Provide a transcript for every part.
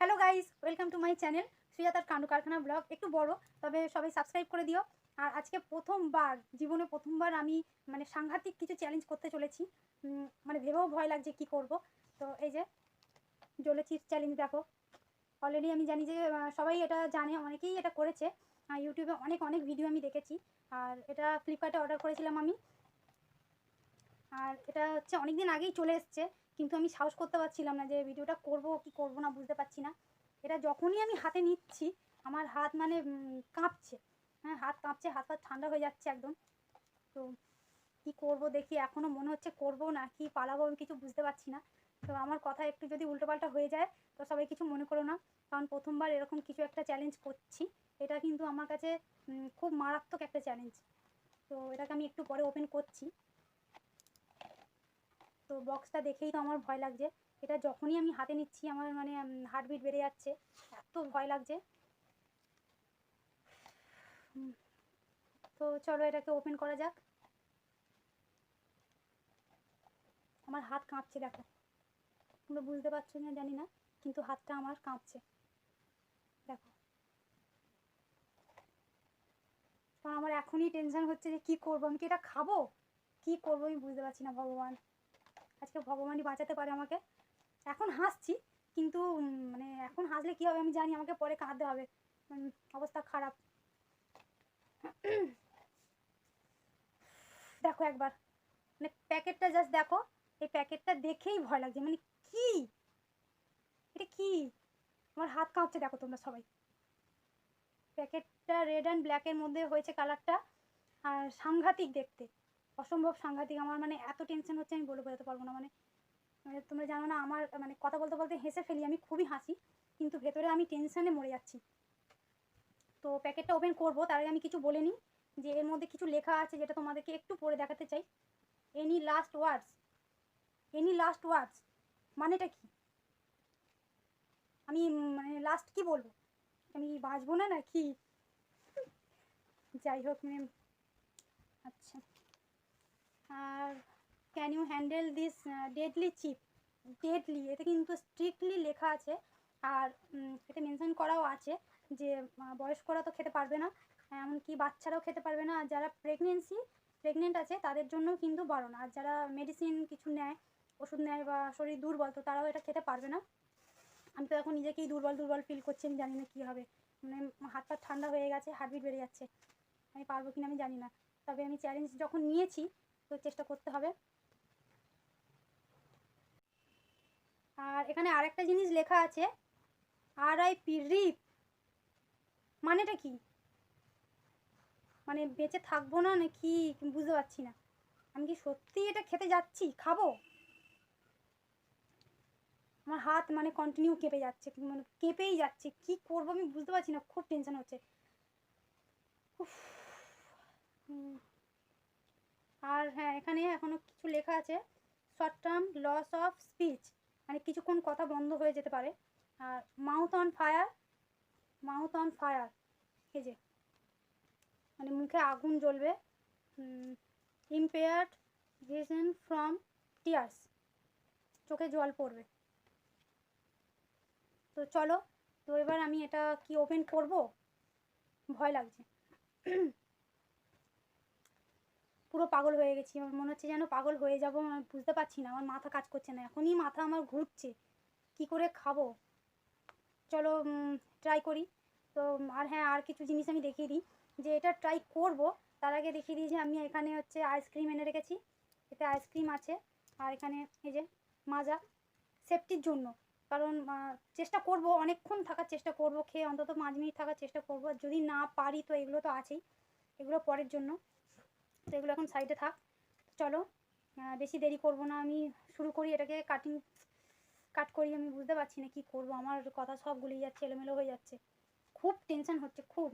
Hello guys welcome to my channel সুজাতার কাণ্ড কারখানা blog একটু বড়, তবে সবাই সাবস্ক্রাইব করে দিও। আর আজকে প্রথমবার, জীবনে প্রথমবার আমি মানে সাংঘাতিক কিছু চ্যালেঞ্জ করতে চলেছি। মানে ভেবেও ভয় লাগছে কি করব। তো এই যে চিপস চ্যালেঞ্জ দেখো। অলরেডি আমি জানি যে সবাই এটা জানে, অনেকেই এটা করেছে। ইউটিউবে অনেক অনেক ভিডিও আমি দেখেছি। আর এটা ফ্লিপকার্টে অর্ডার করেছিলাম আমি। আর এটা হচ্ছে অনেক দিন আগেই চলে এসছে, কিন্তু আমি সাহস করতে পারছিলাম না যে ভিডিওটা করব কি করব না বুঝতে পারছি না। এটা যখনই আমি হাতে নিচ্ছি, আমার হাত মানে কাঁপছে। হ্যাঁ হাত কাঁপছে, হাত পা ঠান্ডা হয়ে যাচ্ছে একদম। তো কি করব দেখি এখনও মনে হচ্ছে করব না, কি পালাবো আমি কিছু বুঝতে পারছি না। তো আমার কথা একটু যদি উল্টোপাল্টা হয়ে যায়, তো সবাই কিছু মনে করো না, কারণ প্রথমবার এরকম কিছু একটা চ্যালেঞ্জ করছি। এটা কিন্তু আমার কাছে খুব মারাত্মক একটা চ্যালেঞ্জ তো এটাকে আমি একটু পরে ওপেন করছি। তো বক্সটা দেখেই তো আমার ভয় লাগছে। এটা যখনই আমি হাতে নিচ্ছি, আমার মানে হার্টবিট বেড়ে যাচ্ছে। এত ভয় লাগছে। তো চলো এটাকে ওপেন করা যাক। আমার হাত কাঁপছে, দেখো। তোমরা বুঝতে পারছ না জানি না, কিন্তু হাতটা আমার কাঁপছে। দেখো। আমার এখনই টেনশন হচ্ছে যে কি করব? আমি কি এটা খাব? কি করব? আমি বুঝতে পারছি না, ভগবান। আজকে ভগবানই বাঁচাতে পারে আমাকে। এখন হাসছি, কিন্তু মানে এখন হাসলে কি হবে আমি জানি, আমাকে পরে কাঁদতে হবে। অবস্থা খারাপ। দেখো একবার মানে প্যাকেটটা জাস্ট দেখো, এই প্যাকেটটা দেখেই ভয় লাগছে মানে কি? এটা কি? আমার হাত কাঁপছে, দেখো তোমরা সবাই। প্যাকেটটা রেড অ্যান্ড ব্ল্যাকের মধ্যে হয়েছে কালারটা আর সাংঘাতিক দেখতে। অসম্ভব সাংঘাতিক। আমার মানে এত টেনশন হচ্ছে, আমি বলে বোঝাতে পারব না। মানে মানে তোমরা জানো না, আমার মানে কথা বলতে বলতে হেসে ফেলি, আমি খুবই হাসি, কিন্তু ভেতরে আমি টেনশনে মরে যাচ্ছি। তো প্যাকেটটা ওপেন করব, তার আগে আমি কিছু বলে নিই যে, এর মধ্যে কিছু লেখা আছে যেটা তোমাদেরকে একটু পড়ে দেখাতে চাই। Any last words any last words মানেটা কি? আমি মানে লাস্ট কি বলব? আমি বাঁচবো না না কি যাই হোক মানে আচ্ছা। Can you handle this deadly chip deadly এতে কিন্তু স্ট্রিক্টলি লেখা আছে। আর এতে মেনশন করাও আছে যে বয়স্করা তো খেতে পারবে না, এমনকি বাচ্চারাও খেতে পারবে না। আর যারা প্রেগনেন্সি প্রেগনেন্ট আছে, তাদের জন্য কিন্তু বারণ আর যারা মেডিসিন কিছু নেয়, ওষুধ নেয় বা শরীর দুর্বল, তো তারাও এটা খেতে পারবে না। আমি তো এখন নিজেকেই দুর্বল দুর্বল ফিল করছি, আমি জানি না কী হবে। মানে হাত পা ঠান্ডা হয়ে গেছে হার্টবিট বেড়ে যাচ্ছে। আমি পারব কিনা আমি জানি না। তবে আমি চ্যালেঞ্জ যখন নিয়েছি তো চেষ্টা করতে হবে। আর এখানে আরেকটা জিনিস লেখা আছে আর আই পি রিপ মানেটা কি? মানে বেঁচে থাকব না নাকি বুঝতে পারছি না। আমি কি সত্যি এটা খেতে যাচ্ছি? খাব? আমার হাত মানে কন্টিনিউ কেঁপে যাচ্ছে মানে কেঁপেই যাচ্ছে। কি করব আমি বুঝতে পারছি না খুব টেনশন হচ্ছে। উফ, হুম। আর হ্যাঁ এখানে এখনও কিছু লেখা আছে short term loss of speech মানে কিছুক্ষণ কথা বন্ধ হয়ে যেতে পারে। আর mouth on fire mouth on fire এই যে মানে মুখে আগুন জ্বলবে ইম্পেয়ার্ড ভিশন ফ্রম টিয়ার্স চোখে জল পড়বে। তো চলো, তো এবার আমি এটা কি ওপেন করব? ভয় লাগছে। পুরো পাগল হয়ে গেছি। আমার মনে হচ্ছে যেন পাগল হয়ে যাব, আমি বুঝতে পারছি না, আমার মাথা কাজ করছে না। এখনই মাথা আমার ঘুরছে। কি করে খাব? চলো ট্রাই করি। তো, আর হ্যাঁ আর কিছু জিনিস আমি দেখিয়ে দিই। যে এটা ট্রাই করব, তার আগে দেখিয়ে দিই যে আমি এখানে হচ্ছে আইসক্রিম এনে রেখেছি। এতে আইসক্রিম আছে। আর এখানে এই যে মাজা। সেফটির জন্য। কারণ চেষ্টা করব, অনেকক্ষণ থাকার চেষ্টা করব, খেয়ে অন্তত পাঁচ মিনিট থাকার চেষ্টা করব। যদি না পারি, তো এগুলো তো আছেই। এগুলো পরের জন্য। তো এগুলো এখন সাইডে থাক। চলো বেশি দেরি করব না। আমি শুরু করি, এটাকে কাটিং কাট করি। আমি বুঝতে পারছি না কি করব। আমার কথা সব গুলিয়ে যাচ্ছে, এলোমেলো হয়ে যাচ্ছে। খুব টেনশন হচ্ছে, খুব।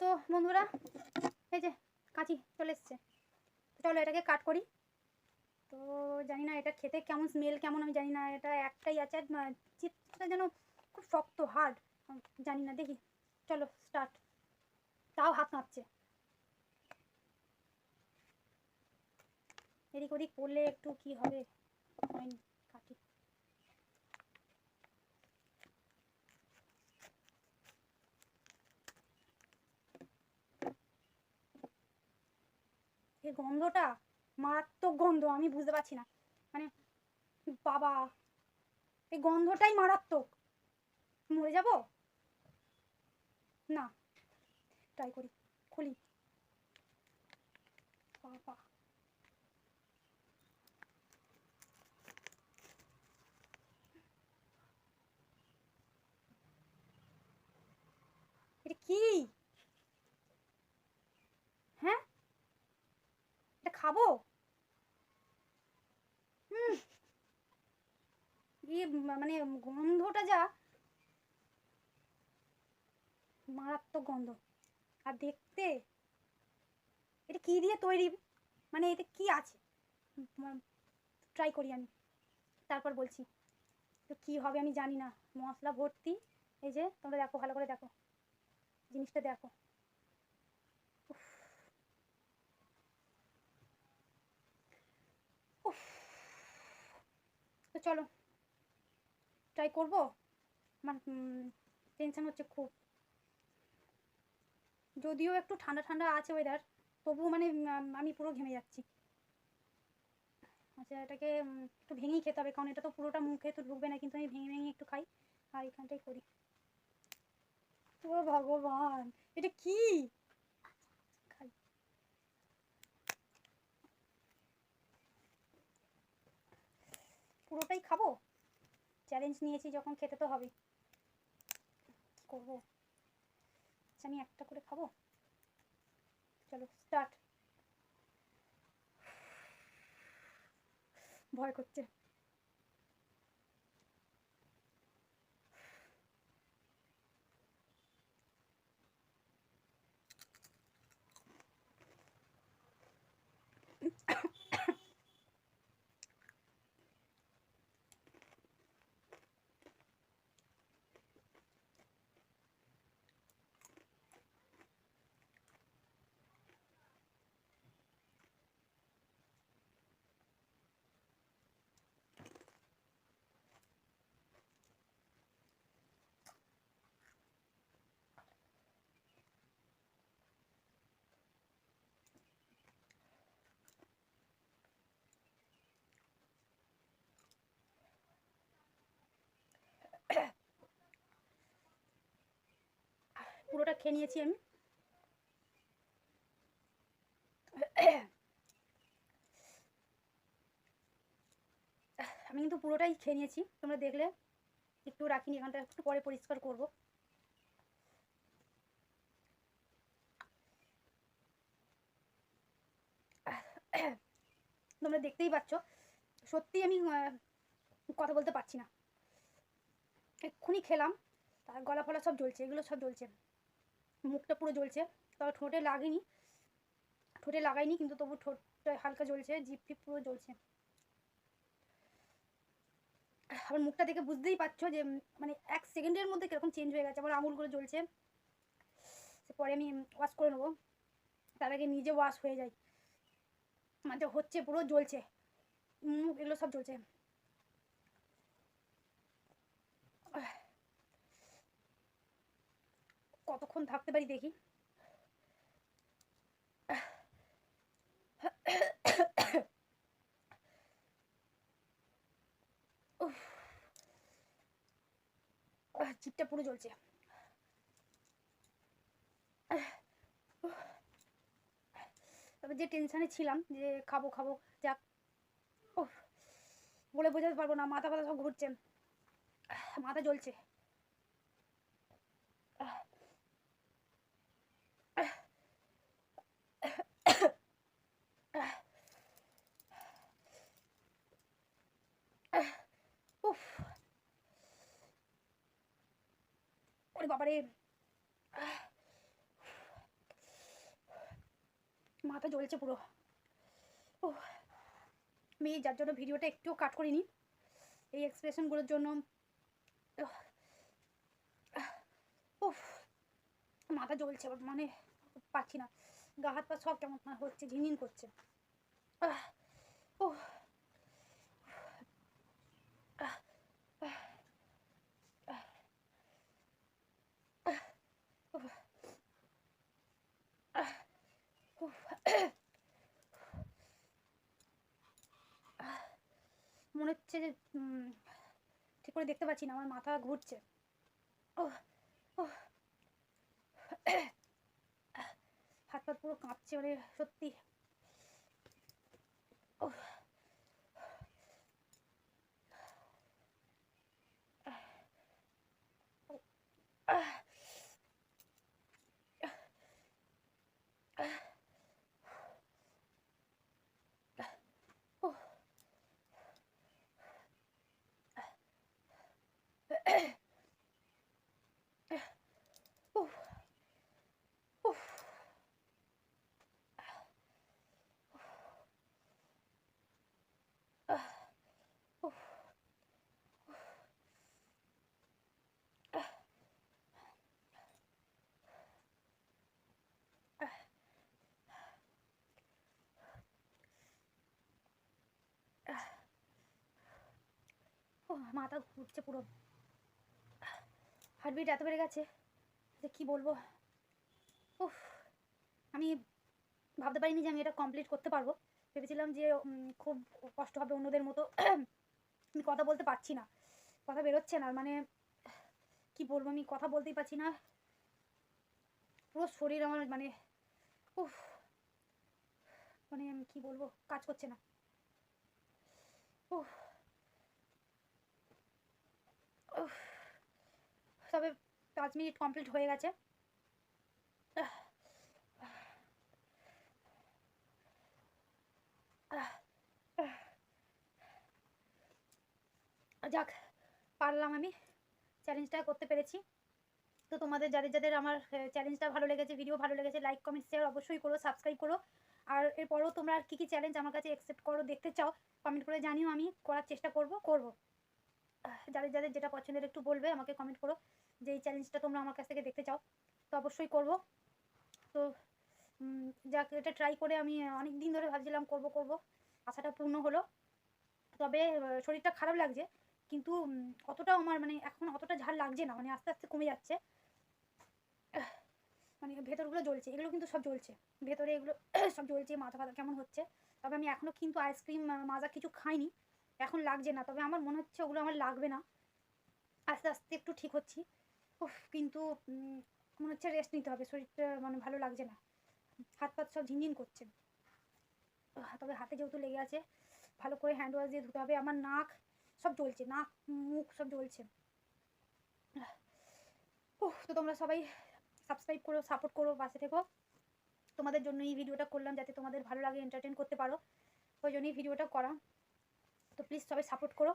তো বন্ধুরা, এই যে কাঁচি চলে এসছে। চলো, এটাকে কাট করি। তো জানি না, এটা খেতে কেমন স্মেল কেমন আমি জানি না। এটা একটাই আছে চিপসটা যেন খুব শক্ত হার্ড জানি না, দেখি। চলো স্টার্ট তাও হাত নাড়ছে। এদিক ওদিক পড়লে একটু কি হবে? কাটি। এই গন্ধটা মারাত্মক গন্ধ, আমি বুঝতে পারছি না। মানে বাবা, এই গন্ধটাই মারাত্মক। মরে যাব? না। ট্রাই করি খুলি। বাবা। কি? হ্যাঁ? এটা খাব? ইয়ে মানে গন্ধটা যা। মারাত্মক গন্ধ। আর দেখতে? এটা কি দিয়ে তৈরি? মানে এটা কি আছে? ট্রাই করি আমি। তারপর বলছি, তো কি হবে আমি জানি না। মশলা ভর্তি। এই যে, তোমরা দেখো, ভালো করে দেখো। জিনিসটা দেখো। তো চলো ট্রাই করব? আমার টেনশন হচ্ছে খুব। যদিও একটু ঠান্ডা ঠান্ডা আছে ওয়েদার তবুও মানে আমি পুরো ঘেমে যাচ্ছি। আচ্ছা এটাকে একটু ভেঙেই খেতে হবে, কারণ এটা তো পুরোটা মুখে তো ঢুকবে না, কিন্তু আমি ভেঙে ভেঙে একটু খাই, আর এখানটাই করি। ও ভগবান, এটা কি? খাই। পুরোটাই খাব? চ্যালেঞ্জ নিয়েছি, যখন খেতে তো হবে। করব? আচ্ছা আমি একটা করে খাব? চলো স্টার্ট ভয় করছে। পুরোটা খেয়ে নিয়েছি আমি। আমি কিন্তু পুরোটাই খেয়ে নিয়েছি, তোমরা দেখলে। একটু রাখিনি, এখানটা একটু পরে পরিষ্কার করব। তোমরা দেখতেই পাচ্ছ, সত্যি আমি কথা বলতে পারছি না। এক্ষুনি খেলাম, তার গলা ফলা সব জ্বলছে, এগুলো সব জ্বলছে। মুখটা পুরো জ্বলছে। তবে ঠোঁটে লাগেনি। ঠোঁটে লাগাইনি, কিন্তু তবু ঠোঁটটা হালকা জ্বলছে, জিপ ফিপ পুরো জ্বলছে। আমার মুখটা দেখে বুঝতেই পারছ যে মানে এক সেকেন্ডের মধ্যে কীরকম চেঞ্জ হয়ে গেছে আমার আঙুলগুলো জ্বলছে। পরে আমি ওয়াশ করে নেব। তার আগে নিজে ওয়াশ হয়ে যায়। মানে হচ্ছে পুরো জ্বলছে। মুখ এগুলো সব জ্বলছে। কতক্ষণ থাকতে পারি দেখি? উফ। পুরো জ্বলছে। তবে যে টেনশানে ছিলাম যে খাব খাব, যাক। বলে বোঝাতে পারব না, মাথা ফাথা সব ঘুরছে। মাথা জ্বলছে উফ ওরে বাবারে মাথা জ্বলছে পুরো। উফ, আমি যার জন্য ভিডিওটা একটুও কাট করিনি এই এক্সপ্রেশনগুলোর জন্য। মাথা জ্বলছে মানে পাচ্ছি না। গা হাত পা সব কেমন হচ্ছে ঝিনঝিন করছে। আহ, উফ উফ মনে হচ্ছে যে ঠিক করে দেখতে পাচ্ছি না, আমার মাথা ঘুরছে। ও ও হাত পা পুরো কাঁপছে মানে সত্যি। ওহ। উফ উফ উফ ও মাথা ঘুরছে পুরো। হার্টবিট এত বেড়ে গেছে যে কি বলব? উফ, আমি ভাবতে পারিনি যে আমি এটা কমপ্লিট করতে পারব। ভেবেছিলাম যে খুব কষ্ট হবে অন্যদের মতো আমি কথা বলতে পারছি না। কথা বেরোচ্ছে না মানে কি বলব, আমি কথা বলতেই পারছি না। পুরো শরীর আমার মানে উফ মানে আমি কি বলব, কাজ করছে না। উফ। তবে পাঁচ মিনিট কমপ্লিট হয়ে গেছে। যাক, পারলাম আমি। চ্যালেঞ্জটা করতে পেরেছি। তো তোমাদের, যাদের যাদের আমার চ্যালেঞ্জটা ভালো লেগেছে ভিডিও ভালো লেগেছে লাইক কমেন্ট শেয়ার অবশ্যই করো সাবস্ক্রাইব করো। আর এরপরও তোমরা আর কী কী চ্যালেঞ্জ আমার কাছে অ্যাকসেপ্ট করো, দেখতে চাও কমেন্ট করে জানিও আমি, করার চেষ্টা করব করব। যাদের যাদের যেটা পছন্দের একটু বলবে, আমাকে কমেন্ট করো যে এই চ্যালেঞ্জটা তোমরা আমার কাছ থেকে দেখতে চাও। তো অবশ্যই করব। তো যাক, এটা ট্রাই করে আমি অনেক দিন ধরে ভাবছিলাম করব করব। আশাটা পূর্ণ হলো। তবে শরীরটা খারাপ লাগছে। কিন্তু অতটাও আমার মানে এখন অতটা ঝাল লাগছে না। মানে আস্তে আস্তে কমে যাচ্ছে। মানে ভেতরগুলো জ্বলছে। এগুলো কিন্তু সব জ্বলছে। ভেতরে এগুলো সব জ্বলছে, মাথা ফাথা কেমন হচ্ছে। তবে আমি এখনও কিন্তু আইসক্রিম মাজা কিছু খাইনি। এখন লাগছে না, তবে আমার মনে হচ্ছে ওগুলো আমার লাগবে না। আস্তে আস্তে একটু ঠিক হচ্ছি। উফ, কিন্তু মনে হচ্ছে রেস্ট নিতে হবে, শরীরটা মানে ভালো লাগছে না। হাত পাত সব ঝিনঝিন করছে। তবে হাতে যেহেতু লেগে আছে, ভালো করে হ্যান্ড ওয়াশ দিয়ে ধুতে হবে। আমার নাক সব জ্বলছে, নাক, মুখ সব জ্বলছে। উফ, তো তোমরা সবাই সাবস্ক্রাইব করো সাপোর্ট করো, পাশে থেকো। তোমাদের জন্য এই ভিডিওটা করলাম যাতে তোমাদের ভালো লাগে এন্টারটেন করতে পারো। ওই জন্যই ভিডিওটা করা। তো প্লিজ সবাই সাপোর্ট করো।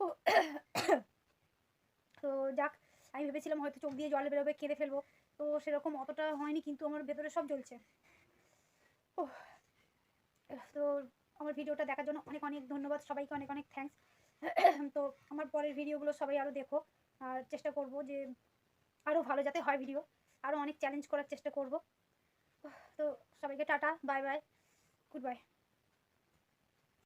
তো যাক, আমি ভেবেছিলাম হয়তো চোখ দিয়ে জল বেরোবে, কেঁদে ফেলব। তো সেরকম অতটা হয়নি, কিন্তু আমার ভেতরে সব জ্বলছে। ও তো আমার ভিডিওটা দেখার জন্য অনেক অনেক ধন্যবাদ, সবাইকে অনেক অনেক থ্যাঙ্কস তো আমার পরের ভিডিওগুলো সবাই আরও দেখো, আর চেষ্টা করব যে আরও ভালো যাতে হয় ভিডিও আরও অনেক চ্যালেঞ্জ করার চেষ্টা করব। তো সবাইকে tata bye bye good bye